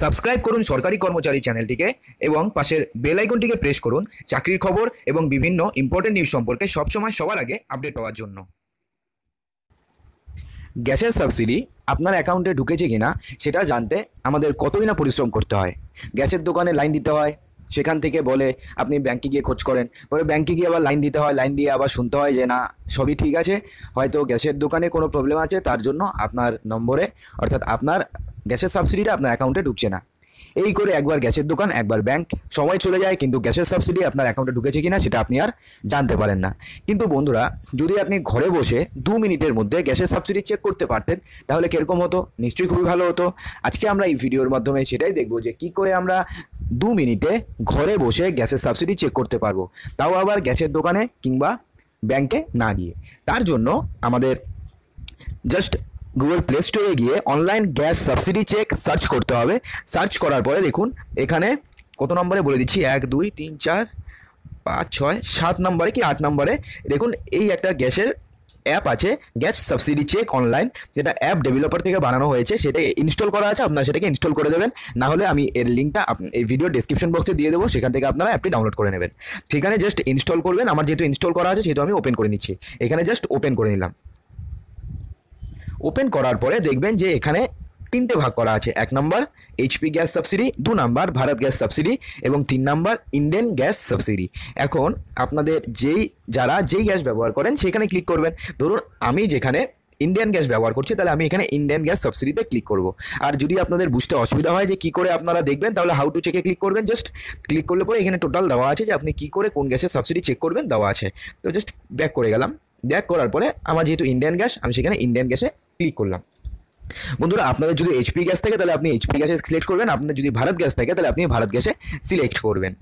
Subscribe করুন সরকারি কর্মচারী চ্যানেলটিকে এবং পাশের বেল আইকনটিকে প্রেস করুন চাকরির খবর এবং বিভিন্ন ইম্পর্টেন্ট নিউজ সম্পর্কে সবসময় সবার আগে আপডেট পাওয়ার জন্য। গ্যাসের সাবসিডি আপনার অ্যাকাউন্টে ঢুকেছে কিনা সেটা জানতে আমাদের কতই না পরিশ্রম করতে হয়। গ্যাসের দোকানে লাইন দিতে হয়, সেখান থেকে বলে আপনি ব্যাংকে গিয়ে খোঁজ করেন। পরে ব্যাংকে গিয়ে আবার লাইন দিতে হয় লাইন দিয়ে আবার শুনতে হয় যে না, সবই ঠিক আছে। হয়তো গ্যাসের দোকানে কোনো প্রবলেম আছে, তার জন্য আপনার নম্বরে, অর্থাৎ আপনার গ্যাসের সাবসিডিটা আপনার অ্যাকাউন্টে ঢুকছে না। এই করে একবার গ্যাসের দোকান, একবার ব্যাংক সময় চলে যায়, কিন্তু গ্যাসের সাবসিডি আপনার অ্যাকাউন্টে ঢুকেছে কিনা সেটা আপনি আর জানতে পারেন না। কিন্তু বন্ধুরা, যদি আপনি ঘরে বসে দু মিনিটের মধ্যে গ্যাসের সাবসিডি চেক করতে পারতেন, তাহলে কীরকম হতো? নিশ্চয়ই খুবই ভালো হতো। আজকে আমরা এই ভিডিওর মাধ্যমে সেটাই দেখব যে কি করে আমরা দু মিনিটে ঘরে বসে গ্যাসের সাবসিডি চেক করতে পারব। তাও আবার গ্যাসের দোকানে কিংবা ব্যাংকে না গিয়ে। তার জন্য আমাদের জাস্ট গুগল প্লে স্টোরে গিয়ে online gas subsidy check search করতে হবে। সার্চ করার পরে দেখুন, এখানে কত নম্বরে বলে দিচ্ছি? এক, দুই, তিন, চার, পাঁচ, ছয়, সাত নম্বরে কি আট নম্বরে? দেখুন, এই একটা গ্যাসের অ্যাপ আছে গ্যাস সাবসিডি চেক অনলাইন যেটা অ্যাপ ডেভেলপার থেকে বানানো হয়েছে সেটা ইনস্টল করা আছে, আপনারা সেটাকে ইনস্টল করে দেবেন। না হলে আমি এর লিঙ্কটা এই ভিডিও ডিসক্রিপশন বক্সে দিয়ে দেবো, সেখান থেকে আপনারা অ্যাপটি ডাউনলোড করে নেবেন। সেখানে জাস্ট ইনস্টল করবেন, আমার যেহেতু ইনস্টল করা আছে, সেহেতু আমি ওপেন করে নিচ্ছি। এখানে জাস্ট ওপেন করে নিলাম। ওপেন করার পরে দেখবেন যে এখানে তিনটে ভাগ করা আছে। এক নম্বর এইচপি গ্যাস সাবসিডি, দু নম্বর ভারত গ্যাস সাবসিডি এবং তিন নাম্বার ইন্ডিয়ান গ্যাস সাবসিডি। এখন আপনাদের যেই, যারা যেই গ্যাস ব্যবহার করেন সেখানে ক্লিক করবেন। ধরুন আমি যেখানে ইন্ডিয়ান গ্যাস ব্যবহার করছি, তাহলে আমি এখানে ইন্ডিয়ান গ্যাস সাবসিডিতে ক্লিক করব। আর যদি আপনাদের বুঝতে অসুবিধা হয় যে কি করে আপনারা দেখবেন, তাহলে হাউ টু চেকে ক্লিক করবেন। জাস্ট ক্লিক করলে পরে এখানে টোটাল দেওয়া আছে যে আপনি কি করে কোন গ্যাসের সাবসিডি চেক করবেন, দেওয়া আছে। তো জাস্ট ব্যাক করে গেলাম। ব্যাক করার পরে আমার যেহেতু ইন্ডিয়ান গ্যাস, আমি সেখানে ইন্ডিয়ান গ্যাসে ক্লিক করলাম। বন্ধুরা, আপনাদের যদি এইচপি গ্যাস থাকে, তাহলে আপনি এইচপি গ্যাসে সিলেক্ট করবেন। আপনার যদি ভারত গ্যাস থাকে, তাহলে আপনি ভারত গ্যাসে সিলেক্ট করবেন।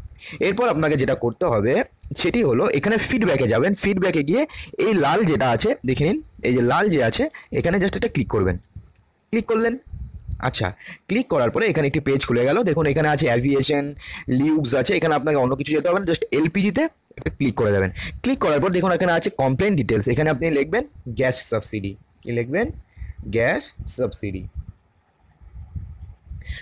এরপর আপনাকে যেটা করতে হবে, সেটি হলো এখানে ফিডব্যাকে যাবেন। ফিডব্যাকে গিয়ে এই লাল যেটা আছে, দেখে নিন, এই যে লাল যে আছে, এখানে জাস্ট এটা ক্লিক করবেন। ক্লিক করলেন? আচ্ছা ক্লিক করার পরে এখানে একটি পেজ খুলে গেল। দেখুন, এখানে আছে অ্যাভিয়েশন লিউবস আছে। এখানে আপনাকে অন্য কিছু যেতে হবে না জাস্ট এলপিজিতে একটা ক্লিক করে দেবেন। ক্লিক করার পর দেখুন, এখানে আছে কমপ্লেন ডিটেলস এখানে আপনি লিখবেন গ্যাস সাবসিডি কি লিখবেন? Gas subsidy.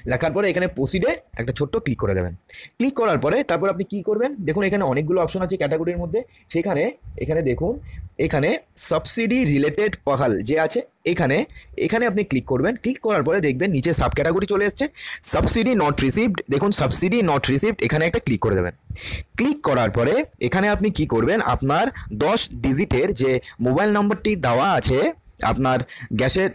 লেখার পরে এখানে প্রসিডে একটা ছোট্ট ক্লিক করে দেবেন। ক্লিক করার পরে তারপর আপনি কি করবেন? দেখুন, এখানে অনেকগুলো অপশন আছে ক্যাটাগরির মধ্যে। সেখানে, এখানে দেখুন, এখানে সাবসিডি রিলেটেড পহাল যে আছে, এখানে এখানে আপনি ক্লিক করবেন। ক্লিক করার পরে দেখবেন নিচে সাব ক্যাটাগরি চলে এসছে। সাবসিডি নট রিসিভড দেখুন সাবসিডি নট রিসিভড এখানে একটা ক্লিক করে দেবেন। ক্লিক করার পরে এখানে আপনি কি করবেন? আপনার দশ ডিজিটের যে মোবাইল নম্বরটি দেওয়া আছে আপনার গ্যাসের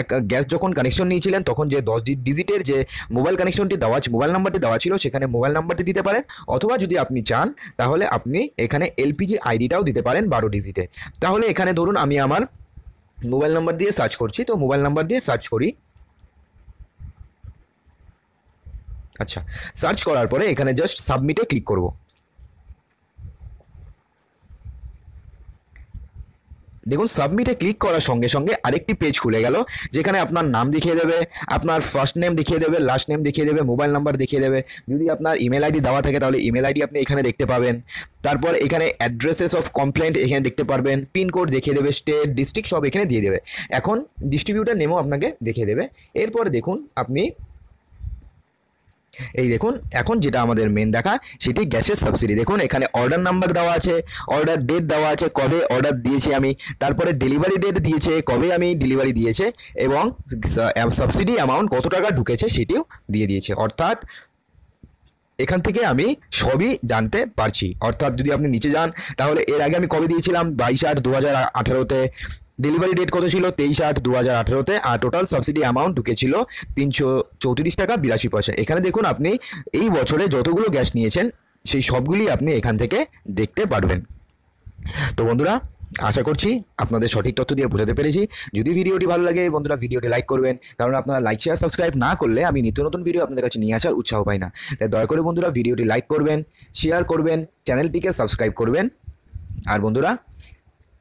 এক, গ্যাস যখন কানেকশন নিয়েছিলেন, তখন যে দশ ডিজিটের যে মোবাইল কানেকশনটি দেওয়া মোবাইল নাম্বারটি দেওয়া ছিল, সেখানে মোবাইল নাম্বারটি দিতে পারেন। অথবা যদি আপনি চান, তাহলে আপনি এখানে এলপিজি আইডিটাও দিতে পারেন বারো ডিজিটে তাহলে এখানে ধরুন, আমি আমার মোবাইল নাম্বার দিয়ে সার্চ করছি, তো মোবাইল নাম্বার দিয়ে সার্চ করি। আচ্ছা সার্চ করার পরে এখানে জাস্ট সাবমিটে ক্লিক করব। দেখুন সাবমিটে ক্লিক করার সঙ্গে সঙ্গে আরেকটি পেজ খুলে গেল, যেখানে আপনার নাম দেখিয়ে দেবে, আপনার ফার্স্ট নেম দেখিয়ে দেবে লাস্ট নেম দেখিয়ে দেবে মোবাইল নাম্বার দেখিয়ে দেবে। যদি আপনার ইমেল আইডি দেওয়া থাকে, তাহলে ইমেল আইডি আপনি এখানে দেখতে পাবেন। তারপর এখানে অ্যাড্রেসেস অফ কমপ্লেন্ট এখানে দেখতে পারবেন পিনকোড দেখিয়ে দেবে স্টেট ডিস্ট্রিক্ট সব এখানে দিয়ে দেবে। এখন ডিস্ট্রিবিউটার নেমও আপনাকে দেখিয়ে দেবে। এরপর দেখুন, আপনি এই দেখুন, এখন যেটা আমাদের মেন দেখা সেটি গ্যাসের সাবসিডি দেখুন, এখানে অর্ডার নাম্বার দেওয়া আছে অর্ডার ডেট দেওয়া আছে, কবে অর্ডার দিয়েছি আমি, তারপরে ডেলিভারি ডেট দিয়েছে, কবে আমি ডেলিভারি দিয়েছে, এবং সাবসিডি অ্যামাউন্ট কত টাকা ঢুকেছে সেটিও দিয়ে দিয়েছে। অর্থাৎ, এখান থেকে আমি সবই জানতে পারছি। অর্থাৎ যদি আপনি নিচে যান, তাহলে এর আগে আমি কবে দিয়েছিলাম? বাইশ আট দু হাজার আঠেরোতে। ডেলিভারি ডেট কত ছিল? তেইশ আট দু হাজার আঠেরোতে আর টোটাল সাবসিডি অ্যামাউন্ট ঢুকেছিল তিনশো চৌত্রিশ টাকা, বিরাশি পয়সা। এখানে দেখুন আপনি এই বছরে যতগুলো গ্যাস নিয়েছেন, সেই সবগুলি আপনি এখান থেকে দেখতে পারবেন। তো বন্ধুরা, আশা করছি আপনাদের সঠিক তথ্য দিয়ে বোঝাতে পেরেছি। যদি ভিডিওটি ভালো লাগে, বন্ধুরা ভিডিওটি লাইক করবেন। কারণ আপনারা লাইক শেয়ার সাবস্ক্রাইব না করলে আমি নিত্য নতুন ভিডিও আপনাদের কাছে নিয়ে আসার উৎসাহ পাই না। তাই দয়া করে বন্ধুরা ভিডিওটি লাইক করবেন শেয়ার করবেন চ্যানেলটিকে সাবস্ক্রাইব করবেন। আর বন্ধুরা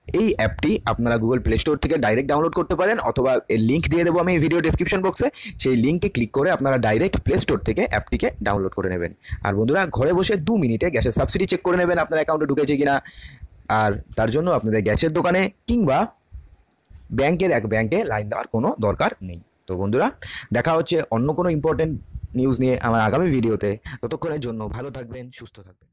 এই অ্যাপটি আপনারা গুগল প্লে স্টোর থেকে ডাইরেক্ট ডাউনলোড করতে পারেন অথবা এর লিঙ্ক দিয়ে দেবো আমি ভিডিও ডিসক্রিপশন বক্সে সেই লিঙ্কে ক্লিক করে আপনারা ডাইরেক্ট প্লে স্টোর থেকে অ্যাপটিকে ডাউনলোড করে নেবেন। আর বন্ধুরা, ঘরে বসে দু মিনিটে গ্যাসের সাবসিডি চেক করে নেবেন আপনার অ্যাকাউন্টে ঢুকেছে কিনা। আর তার জন্য আপনাদের গ্যাসের দোকানে কিংবা ব্যাংকের এক ব্যাংকে লাইন দেওয়ার কোনো দরকার নেই। তো বন্ধুরা, দেখা হচ্ছে অন্য কোনো ইম্পর্টেন্ট নিউজ নিয়ে আমার আগামী ভিডিওতে ততক্ষণের জন্য ভালো থাকবেন, সুস্থ থাকবেন।